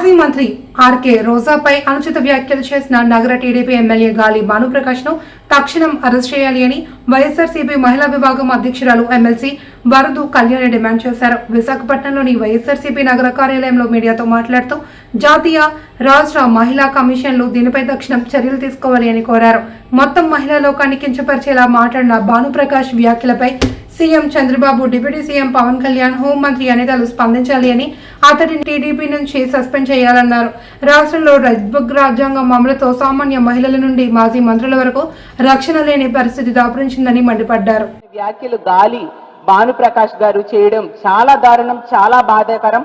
మాజీ మంత్రి ఆర్కే రోజాపై అనుచిత వ్యాఖ్యలు చేసిన నగర టీడీపీ ఎమ్మెల్యే గాలి భానుప్రకాష్ను తక్షణం అరెస్ట్ చేయాలి అని వైఎస్ఆర్సీపీ మహిళా విభాగం అధ్యక్షురాలు ఎమ్మెల్సీ వరదు కళ్యాణి డిమాండ్ చేశారు. విశాఖపట్నంలోని వైఎస్ఆర్సీపీ నగర కార్యాలయంలో మీడియాతో మాట్లాడుతూ జాతీయ రాష్ట్ర మహిళా కమిషన్లు దీనిపై తక్షణం చర్యలు తీసుకోవాలి అని కోరారు. మొత్తం మహిళా లోకాన్ని కించపరిచేలా మాట్లాడిన భానుప్రకాష్ వ్యాఖ్యలపై CM Chandrababu deputy CM Pawan Kalyan హోంమంత్రి అనితలు స్పందించాలి అని అతడిని టీడీపీ నుంచి సస్పెండ్ చేయాలన్నారు. రాష్ట్రంలో రెడ్బుక్ రాజ్యాంగం అమలుతో సామాన్య మహిళల నుండి మాజీ మంత్రుల వరకు రక్షణ లేని పరిస్థితి దాపురించిందని మండిపడ్డారు. వ్యాఖ్యలు గాలి భానుప్రకాష్ గారు చేయడం చాలా దారుణం చాలా బాధాకరం.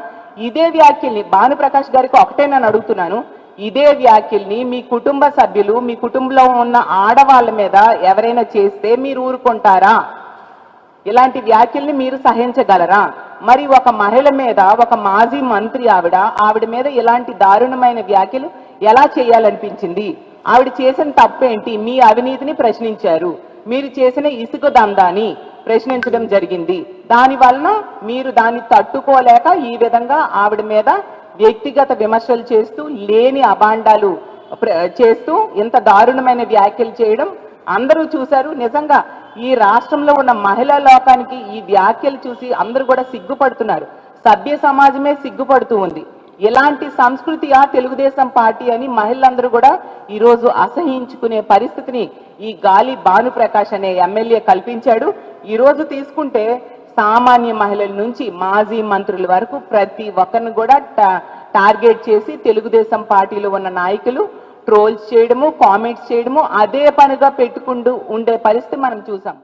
ఇదే వ్యాఖ్యల్ని భానుప్రకాష్ గారికి ఒకటే నేను అడుగుతున్నాను. ఇదే వ్యాఖ్యల్ని మీ కుటుంబ సభ్యులు మీ కుటుంబంలో ఉన్న ఆడవాళ్ళ మీద ఎవరైనా చేస్తే మీరు ఊరుకుంటారా? ఇలాంటి వ్యాఖ్యల్ని మీరు సహించగలరా? మరి ఒక మహిళ మీద ఒక మాజీ మంత్రి ఆవిడ ఆవిడ మీద ఇలాంటి దారుణమైన వ్యాఖ్యలు ఎలా చేయాలనిపించింది? ఆవిడ చేసిన తప్పేంటి? మీ అవినీతిని ప్రశ్నించారు. మీరు చేసిన ఇసుక దందాని ప్రశ్నించడం జరిగింది. దాని వలన మీరు దాన్ని తట్టుకోలేక ఈ విధంగా ఆవిడ మీద వ్యక్తిగత విమర్శలు చేస్తూ లేని అభాండాలు ప్ర- చేస్తూ ఇంత దారుణమైన వ్యాఖ్యలు చేయడం అందరూ చూశారు. నిజంగా ఈ రాష్ట్రంలో ఉన్న మహిళా లోకానికి ఈ వ్యాఖ్యలు చూసి అందరూ కూడా సిగ్గుపడుతున్నారు. సభ్య సమాజమే సిగ్గుపడుతూ ఉంది. ఇలాంటి సంస్కృతి ఆ తెలుగుదేశం పార్టీ అని మహిళలందరూ కూడా ఈరోజు అసహించుకునే పరిస్థితిని ఈ గాలి భానుప్రకాష్ అనే ఎమ్మెల్యే కల్పించాడు. ఈరోజు తీసుకుంటే సామాన్య మహిళల నుంచి మాజీ మంత్రుల వరకు ప్రతి ఒక్కరిని కూడా టార్గెట్ చేసి తెలుగుదేశం పార్టీలో ఉన్న నాయకులు ట్రోల్స్ చేయడము కామెంట్స్ చేయడము అదే పనిగా పెట్టుకుంటూ ఉండే పరిస్థితి మనం చూసాం.